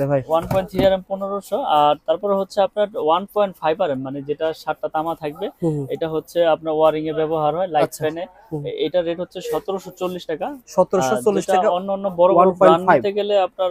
ভাই। One point three R M পনেরোশো আর তারপরে হচ্ছে আপনার one point five R M মানে যেটা সাতটা তামা থাকবে। এটা হচ্ছে আপনার ওয়ারিং এ ব্যবহার হয় লাইট আচ্ছা। ফ্যানে এটা রেট হচ্ছে সতেরোশো চল্লিশ টাকা। সতেরোশো আর চল্লিশ যেটা টাকা অন্য অন্য বড় বড় 1.5 ব্র্যান্ড নিতে গেলে আপনার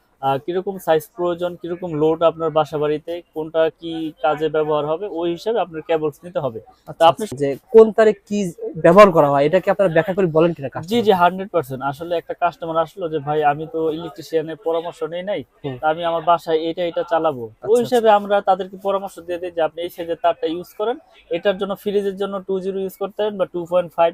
কীরকম সাইজ প্রয়োজন কীরকম লোড আপনার বাসা বাড়িতে কোনটা কি কাজে ব্যবহার হবে ওই হিসাবে আপনার কেবলস নিতে হবে। আচ্ছা, আপনি- আচ্ছা, যে কোন তারিখ কি ব্যবহার করা হয় এটা কি আপনারা ব্যাখ্যা করে বলেন কিনা জি জি হান্ড্রেড পার্সেন্ট আসলে একটা কাস্টমার আসলো যে ভাই আমি তো ইলেকট্রিশিয়ানের পরামর্শ নেই নাই। তা আমি আমার বাসায় এটা এটা চালাবো। ওই আচ্ছা, হিসাবে আমরা তাদেরকে পরামর্শ দিয়ে দিই যে আপনি এই সাইজের তারটা ইউজ করেন। এটার জন্য ফ্রিজের জন্য টু জিরো ইউজ করতে পারেন বা টু পয়েন্ট ফাইভ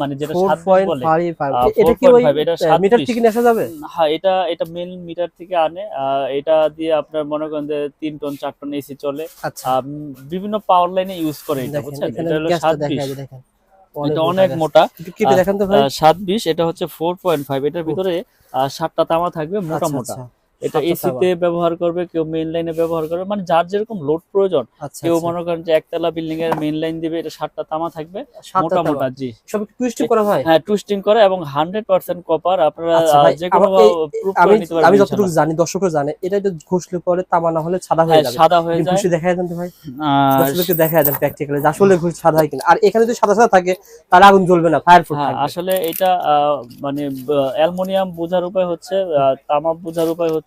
মানে যেটা বলে। এটা কি ওই 4.5 এটা সাত মিটার থেকে নিয়ে যাবে? হ্যাঁ এটা এটা মিটার থেকে আনে। আহ, এটা দিয়ে আপনার মনে করেন যে টন টন এসি চলে। আচ্ছা। বিভিন্ন পাওয়ার লাইনে ইউজ করে এটা বুঝছেন? এটা হলো এটা অনেক মোটা দেখান তো ভাই। এটা হচ্ছে ফোর পয়েন্ট ফাইভ এটার ভিতরে সাতটা তামা থাকবে মোটা আচ্ছা, মোটা। আচ্ছা, এটা এসিতে ব্যবহার করবে কেউ মেইন লাইনে ব্যবহার করবে মানে যার যেরকম লোড প্রয়োজন আচ্ছা কেউ আচ্ছা। মনে করেন যে একতলা বিল্ডিং এর মেইন লাইন দিবে এটা সাতটা তামা থাকবে সাতটা মোটা মোটা জি। সব টুইস্ট করা হয়? হ্যাঁ টুইস্টিং করে এবং হান্ড্রেড পার্সেন্ট কপার আপনারা আচ্ছা যে কোনো প্রুফ করে নিতে আমি যতটুকু জানি দর্শকরা জানে এটা যদি ঘষলে পরে তামা না হলে সাদা হয়ে হ্যাঁ, যাবে। সাদা হয়ে যায়। ঘষে দেখা দেন তো ভাই। আর দর্শকদেরকে দেখা দেন প্র্যাকটিক্যালি আসলে ঘুষ সাদা হয় কিনা। আর এখানে যদি সাদা সাদা থাকে তার আগুন জ্বলবে না ফায়ার হ্যাঁ আসলে এটা আহ, মানে অ্যালুমিনিয়াম বোঝার উপায় হচ্ছে আহ, তামা বোঝার উপায় হচ্ছে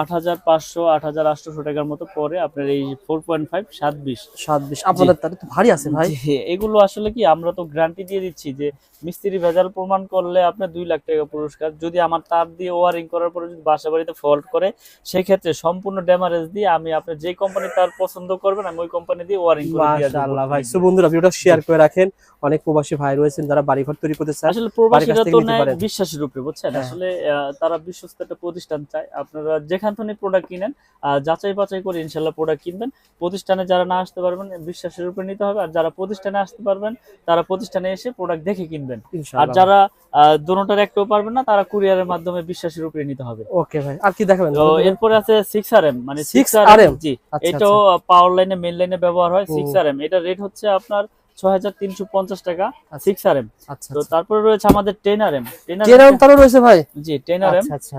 আট হাজার পাঁচশো আট হাজার আটশোশো টাকার মতো পরে আপনার এই ফোর পয়েন্ট ফাইভ সাত বিশ। সাত বিশ আপনাদের তাহলে তো ভারী আছে ভাই। এগুলো আসলে কি আমরা তো গ্যারান্টি দিয়ে দিচ্ছি যে মিস্ত্রি ভেজাল প্রমাণ করলে আপনার দুই লাখ টাকা পুরস্কার। যদি আমার তার দিয়ে ওয়ারিং করার পরে যদি বাসা বাড়িতে ফল্ট করে সেই ক্ষেত্রে সম্পূর্ণ ড্যামারেজ দিয়ে আমি আপনার যে কোম্পানি তার পছন্দ করবেন আমি ওই কোম্পানি দিয়ে ওয়ারিং করে। মাশাআল্লাহ ভাই। সো বন্ধুরা ভিডিওটা শেয়ার করে রাখেন। অনেক প্রবাসী ভাই রয়েছেন যারা বাড়িঘর তৈরি করতে চান আসলে প্রবাসীরা তো। বিশ্বাসের উপরে বুঝছেন? হ্যাঁ। আসলে তারা বিশ্বস্ত একটা প্রতিষ্ঠান চায়। আপনারা যেখান থেকে প্রোডাক্ট কিনেন যাচাই বাছাই করে ইনশাল্লাহ প্রোডাক্ট কিনবেন। প্রতিষ্ঠানে যারা না আসতে পারবেন বিশ্বাসের উপরে নিতে হবে। আর যারা প্রতিষ্ঠানে আসতে পারবেন তারা প্রতিষ্ঠানে এসে প্রোডাক্ট দেখে কিনবেন। আর যারা দোনোটার একটাও পারবেন না তারা কুরিয়ারের মাধ্যমে বিশ্বাসের উপরে নিতে হবে। ওকে ভাই আর কি দেখাবেন? তো এরপরে আছে সিক্স আর এম মানে 6 সিক্স আর এম জি। আচ্ছা, এটাও পাওয়ার লাইনে মেন লাইনে ব্যবহার হয় হুম। সিক্স আর এম এটা রেট হচ্ছে আপনার ছয় হাজার তিনশো পঞ্চাশ টাকা আচ্ছা। সিক্স আর এম আচ্ছা তো তারপরে রয়েছে আমাদের ten R M ten R কেরাম তারও রয়েছে ভাই? জি টেন আর এম আচ্ছা আচ্ছা।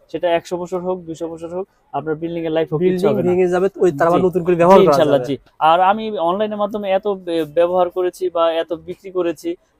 সেটা একশো বছর হোক দুশো বছর হোক আপনার বিল্ডিং এর লাইফ ভেঙে যাবে ওই তার নতুন করে ব্যবহার ইনশাল্লাহ জি। আর আমি অনলাইনের মাধ্যমে এত ব্যবহার করেছি বা এত বিক্রি করেছি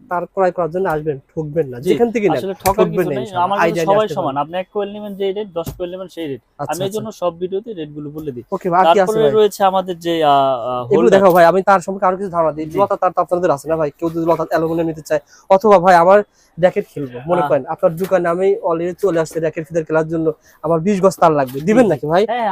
তার ক্রয় করার জন্য আসবেন ঠকবেন না যেখান থেকে আসলে ঠকবেন না আমার সবাই সমান। আপনি এক কোয়েল নেবেন যে রেট দশ কোয়েল নেবেন সেই রেট আচ্ছা, আমি এই জন্য সব ভিডিওতে রেটগুলো বলে দিই। ওকে বাকি আছে তারপরে রয়েছে আমাদের যে এগুলো দেখো ভাই আমি তার সম্পর্কে আরও কিছু ধারণা দিই। লতা তার তো আপনাদের আছে না ভাই? কেউ যদি লতা অ্যালুমিনিয়াম নিতে চায় অথবা ভাই আমার র্যাকেট খেলব মনে করেন আপনার দোকানে আমি অলরেডি চলে আসছে র্যাকেট ফিদার খেলার জন্য আমার বিশ গজ তার লাগবে দিবেন নাকি ভাই? হ্যাঁ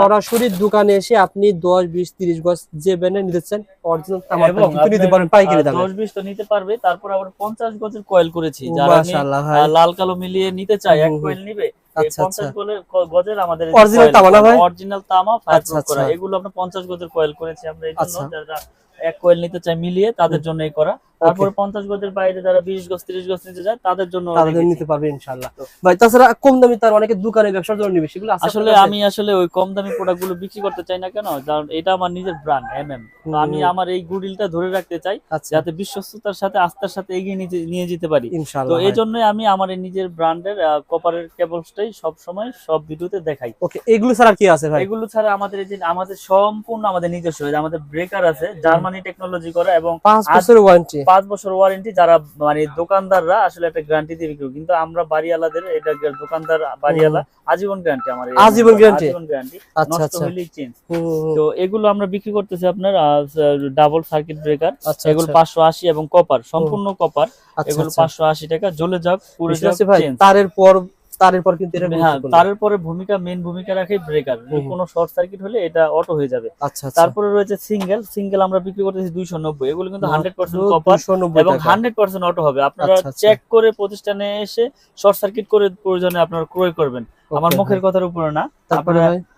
সরাসরি দোকানে এসে আপনি দশ বিশ তিরিশ গজ যে ব্যান্ডে নিতে চান অরিজিনাল তামার কিন্তু নিতে আপনার, পাইকারি দামে। দশ বিশ তো নিতে পারবে তারপর আবার পঞ্চাশ গজের কয়েল করেছি যারা লাল কালো মিলিয়ে নিতে চায় এক। কয়েল নিবে আচ্ছা, আচ্ছা। আচ্ছা। এগুলো আমরা পঞ্চাশ গজের কয়েল করেছি আমরা এক কয়েল নিতে চায় মিলিয়ে তাদের জন্য করা। তারপরে পঞ্চাশ গজের বাইরে যারা বিশ গজ তিরিশ গজ নিতে যায় তাদের জন্য তাদের নিতে পারবে ইনশাআল্লাহ। ভাই তাছাড়া কম দামি তার অনেকে দোকানে ব্যবসার জন্য নিবে সেগুলো আসলে আমি আসলে ওই কম দামি প্রোডাক্টগুলো বিক্রি করতে চাই না কেন? কারণ এটা আমার নিজের ব্র্যান্ড এম এম আমি আমার এই গুডিলটা ধরে রাখতে চাই যাতে বিশ্বস্ততার সাথে আস্থার সাথে এগিয়ে নিয়ে যেতে পারি। তো এই জন্যই আমি আমার এই নিজের ব্র্যান্ডের কপারের কেবলসটাই সব সময় সব ভিডিওতে দেখাই। ওকে এগুলো ছাড়া কি আছে ভাই? এগুলো ছাড়া আমাদের এই যে আমাদের সম্পূর্ণ আমাদের নিজস্ব আমাদের ব্রেকার আছে জার্মানি টেকনোলজি করা এবং পাঁচ বছরের ওয়ারেন্টি পাঁচ বছর ওয়ারেন্টি যারা মানে দোকানদাররা আসলে একটা গ্যারান্টি দিয়ে বিক্রি কিন্তু আমরা বাড়িওয়ালাদের এটা দোকানদার বাড়িওয়ালা আজীবন গ্যারান্টি আমার আজীবন গ্যারান্টি আচ্ছা আচ্ছা। চেঞ্জ। তো এগুলো আমরা বিক্রি করতেছি আপনার ডাবল সার্কিট ব্রেকার আচ্ছা এগুলো আচ্ছা পাঁচশো আশি এবং কপার সম্পূর্ণ কপার আচ্ছা এগুলো আচ্ছা। পাঁচশো আশি টাকা জ্বলে যাক পুরো চেঞ্জ তারের পর তারের পর কিন্তু এটা হ্যাঁ তারের পরে ভূমিকা মেন ভূমিকা রাখে ব্রেকার। কোনো শর্ট সার্কিট হলে এটা অটো হয়ে যাবে। আচ্ছা আচ্ছা। তারপরে রয়েছে সিঙ্গেল সিঙ্গেল আমরা বিক্রি করতেছি দুইশো নব্বই। এগুলো কিন্তু কপার এবং টাকা। হান্ড্রেড পার্সেন্ট অটো হবে। আপনারা আচ্ছা, আচ্ছা। চেক করে প্রতিষ্ঠানে এসে শর্ট সার্কিট করে প্রয়োজনে আপনার ক্রয় করবেন। আমার মুখের কথার উপরে না। তারপরে আপনারা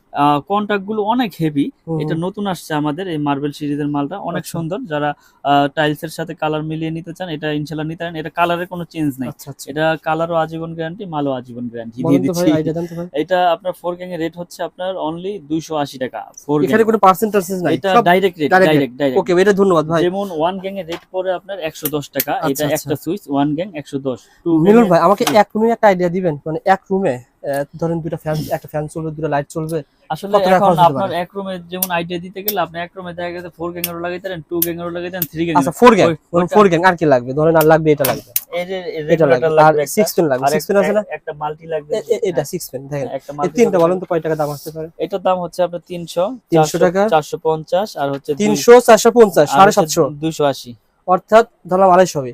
কন্টাক্টগুলো অনেক হেভি এটা নতুন আসছে আমাদের এই মার্বেল সিরিজের মালটা। অনেক আচ্ছা। সুন্দর। যারা টাইলস এর সাথে কালার মিলিয়ে নিতে চান এটা ইনশাল্লাহ নিতে পারেন। এটা কালারের কোনো চেঞ্জ নাই। আচ্ছা আচ্ছা। এটা কালারও আজীবন গ্যারান্টি মালও আজীবন গ্যারান্টি দিয়ে দিচ্ছি। এটা আপনার ফোর গ্যাং এর রেট হচ্ছে আপনার অনলি দুইশো আশি টাকা। ফোর এখানে কোনো পার্সেন্টেজ নাই। এটা direct rate direct direct okay এটা ধন্যবাদ ভাই। যেমন ওয়ান গ্যাং এর রেট পড়ে আপনার একশো দশ টাকা। এটা। একটা সুইচ ওয়ান গ্যাং একশো দশ। মিলন ভাই আমাকে এক রুমে একটা আইডিয়া দিবেন। মানে এক রুমে ধরেন দুটা ফ্যান একটা ফ্যান চলবে দুটা লাইট চলবে আসলে এখন আপনার? এক রুমে যেমন আইডিয়া দিতে গেলে আপনি এক রুমে দেখা গেছে ফোর গ্যাং এরও লাগাইতে পারেন টু গ্যাং এরও লাগাইতে পারেন থ্রি গ্যাং আচ্ছা ফোর গ্যাং ওই- ওইটা- ফোর গ্যাং আর কি লাগবে? ধরেন আর লাগবে এটা লাগবে। এই যে এটা লাগবে আর লাগবে একটা, পেন লাগবে। আর সিক্স পেন আছে না? একটা- মাল্টি লাগবে এটা সিক্স পেন দেখেন একটা এই তিনটা বলেন তো কয় টাকা দাম আসতে পারে? এটার দাম হচ্ছে আপনার তিনশো 300 টাকা? চারশো পঞ্চাশ আর হচ্ছে তিনশো চারশো পঞ্চাশ সাড়ে সাতশো। দুইশো আশি। অর্থাৎ ধরলাম আড়াইশো হবে।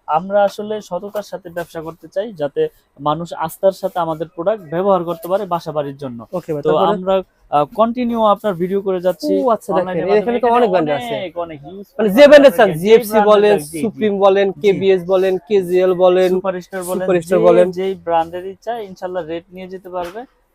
আমরা আসলে সততার সাথে ব্যবসা করতে চাই যাতে মানুষ আস্থার সাথে আমাদের প্রোডাক্ট ব্যবহার করতে পারে বাসা বাড়ির জন্য। তো আমরা কন্টিনিউ আপনার ভিডিও করে যাচ্ছি। আচ্ছা দেখেন এখানে তো অনেক ব্র্যান্ড আছে। অনেক, অনেক মানে যে brand আছে, জিএফসি বলেন। সুপ্রিম বলেন কেবিএস বলেন কেজিএল বলেন সুপারস্টার বলেন সুপারস্টার বলেন। যেই ইনশাল্লাহ রেট নিয়ে যেতে পারবে।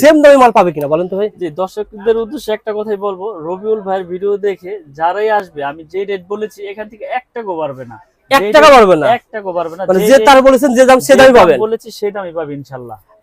সেম দামে মাল পাবে কিনা বলেন তো ভাই? জি দর্শকদের উদ্দেশ্যে একটা কথাই বলব রবিউল ভাইয়ের ভিডিও দেখে যারাই আসবে আমি যে রেট বলেছি এখান থেকে এক টাকাও বাড়বে না। এক টাকা পারবে না? এক টাকা বাড়বে না। মানে যে যে তার বলেছেন যে দাম সে দামই পাবেন। বলেছি সেই দামই পাবে ইনশাল্লাহ।